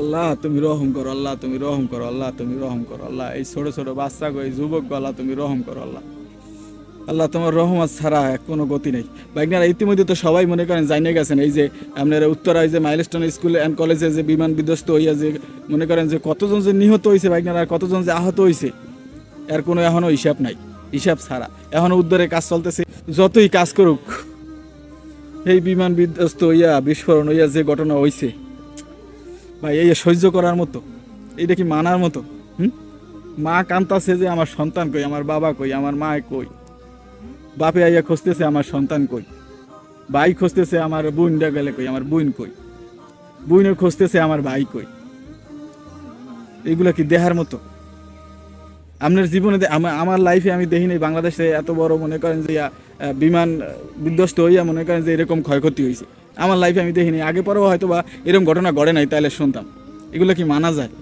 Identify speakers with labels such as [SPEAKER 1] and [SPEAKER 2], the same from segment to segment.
[SPEAKER 1] আল্লাহ, তুমি রহম করো, আল্লাহ, তুমি রহম করো, আল্লাহ, তুমি রহম করো, আল্লাহ। এই ছোট ছোট এই যুবক আল্লাহ, তুমি রহম করো, আল্লাহ। আল্লাহ, তোমার ছাড়া কোনো গতি নেই। বাইকনারা ইতিমধ্যে তো সবাই মনে করেন গেছেন, এই যে আপনারা উত্তরায় যে মাইলস্টোন স্কুল অ্যান্ড কলেজে যে বিমান বিধ্বস্ত হইয়া যে মনে করেন যে কতজন যে নিহত হয়েছে বাইকনারা কতজন যে আহত হয়েছে এর কোনো এখনও হিসাব নাই, হিসাব ছাড়া। এখনও উদ্ধারের কাজ চলতেছে, যতই কাজ করুক। এই বিমান বিধ্বস্ত হইয়া, বিস্ফোরণ হইয়া যে ঘটনা হয়েছে ভাই, এই সহ্য করার মতো, এইটা কি মানার মতো? হুম? মা কান্তাছে যে আমার সন্তান কই, আমার বাবা কই, আমার মা কই, বাপে আইয়া খুঁজতেছে আমার সন্তান কই, ভাই খুঁজতেছে আমার বোনটা গেলে কই, আমার বোন কই, বোনও খুঁজতেছে আমার ভাই কই। এগুলা কি দেহার মতো? আপনার জীবনে আমার লাইফে আমি দেখিনি বাংলাদেশে এত বড় মনে করেন যে বিমান বিধ্বস্ত হইয়া মনে করেন যে এরকম ক্ষয়ক্ষতি হয়েছে আমার লাইফে আমি দেখিনি আগে পরেও হয়তো বা এরকম ঘটনা ঘটে নাই তাহলে শুনতাম। এগুলো কি মানা যায়?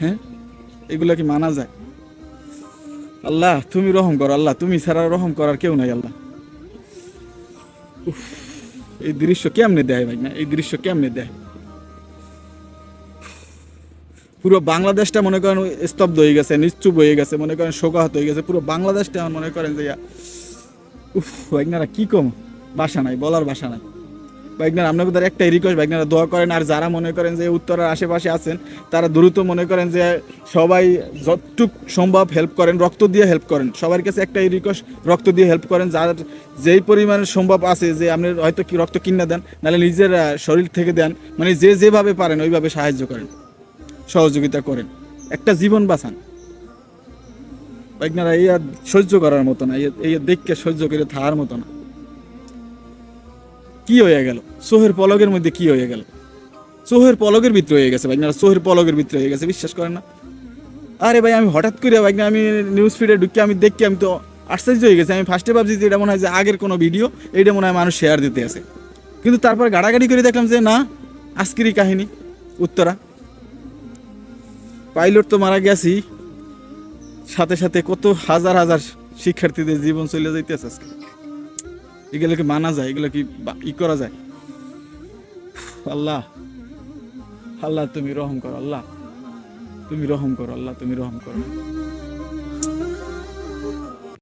[SPEAKER 1] হ্যাঁ? এগুলো কি মানা যায়? আল্লাহ তুমি রহম করো আল্লাহ। তুমি ছাড়া রহম করার কেউ নাই আল্লাহ। উফ, এই দৃশ্য কেমনে দেয় ভাই? না এই দৃশ্য কেমনে দেয় পুরো বাংলাদেশটা মনে করেন স্তব্ধ হয়ে গেছে, নিশ্চুপ হয়ে গেছে, মনে করেন শোকাহত হয়ে গেছে। পুরো বাংলাদেশটা আমার মনে করেন যে উফ বাইকনারা কি কম? বাসা নাই, বলার বাসা নাই। বাইকনার আপনাদের দ্বারা একটাই রিকোয়েস্ট বাইকনারা দোয়া করেন, আর যারা মনে করেন যে উত্তরের আশেপাশে আছেন, তারা দ্রুত মনে করেন যে সবাই যতটুক সম্ভব হেল্প করেন, রক্ত দিয়ে হেল্প করেন। সবার কাছে একটাই রিকোয়েস্ট রক্ত দিয়ে হেল্প করেন, যার যেই পরিমাণে সম্ভব আছে, যে আপনি হয়তো কি রক্ত কিনে দেন, নাহলে নিজের শরীর থেকে দেন মানে যে যেভাবে পারেন, ওইভাবে সাহায্য করেন। সহযোগিতা করেন। একটা জীবন বাঁচান। বাইকনারা এই আর সহ্য করার মতো না, এই- দেখকে সহ্য করে থাকার মতো না। কি হয়ে গেল? সোহের পলকের মধ্যে কি হয়ে গেল? সোহের পলকের ভিতরে হয়ে গেছে বাইকনারা, সোহের পলকের ভিতরে হয়ে গেছে, বিশ্বাস করেন না? আরে ভাই, আমি হঠাৎ করে বাইক আমি নিউজ ফিডে ঢুকে আমি দেখি আমি তো আশ্চর্য হয়ে গেছি। আমি ফার্স্টে ভাবছি যে এটা মনে হয় যে আগের কোনো ভিডিও এইটা মনে হয় মানুষ শেয়ার দিতে আছে। কিন্তু তারপর গাড়াগাড়ি করে দেখলাম যে না, আজকেরই কাহিনী, উত্তরা। পাইলট তো মারা গেছি। সাথে সাথে কত হাজার হাজার শিক্ষার্থীদের জীবন চলে যাইতেছে আজকে। এগুলো কি মানা যায়? এগুলো কি ই করা যায়? আল্লাহ আল্লাহ তুমি রহম করো, আল্লাহ। তুমি রহম করো, আল্লাহ তুমি রহম করো।